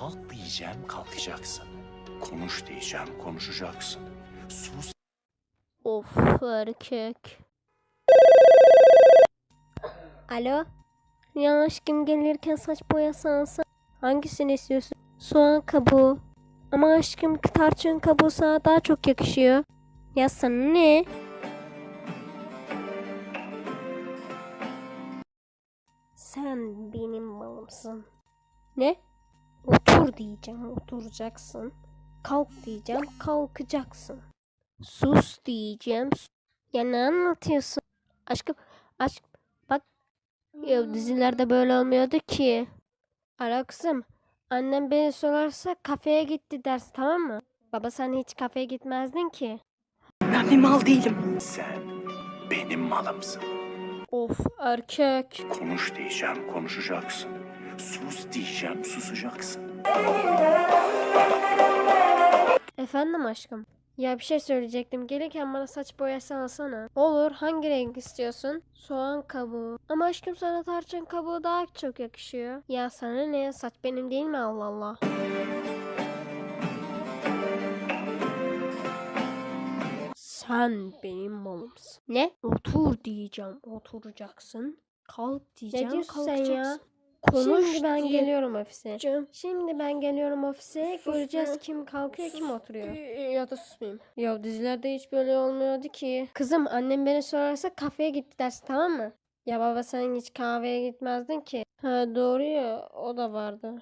Kalk diyeceğim kalkacaksın. Konuş diyeceğim konuşacaksın. Sus Of erkek. Alo? Ya aşkım gelirken saç boyasansa hangisini istiyorsun? Soğan kabuğu. Ama aşkım tarçın kabuğu sana daha çok yakışıyor. Ya sana ne? Sen benim malımsın. Ne? Otur diyeceğim, oturacaksın. Kalk diyeceğim, kalkacaksın. Sus diyeceğim. sus. Ya ne anlatıyorsun? Aşkım, aşk bak ya dizilerde böyle olmuyordu ki. Ara kızım. Annem beni sorarsa kafeye gitti dersin tamam mı? Baba sen hiç kafeye gitmezdin ki. Ben bir mal değilim. sen benim malımsın. Of erkek. Konuş diyeceğim konuşacaksın. Sus diyeceğim susacaksın. Efendim aşkım. Ya bir şey söyleyecektim. Gelirken bana saç boyası alsana. Olur. Hangi renk istiyorsun? Soğan kabuğu. Ama aşkım sana tarçın kabuğu daha çok yakışıyor. Ya sana ne? Saç benim değil mi Allah Allah? Sen benim malımsın. Ne? Otur diyeceğim. Oturacaksın. Kalk diyeceğim. diyorsun sen kalkacaksın. ya? Konuş Şimdi ben geliyorum ofise. Canım. Şimdi ben geliyorum ofise. Sus Göreceğiz be. kim kalkıyor kim Sus. oturuyor. Ya da susmayayım. Ya dizilerde hiç böyle olmuyordu ki. Kızım annem beni sorarsa kafeye gitti dersin tamam mı? Ya baba sen hiç kahveye gitmezdin ki. Ha doğru ya o da vardı.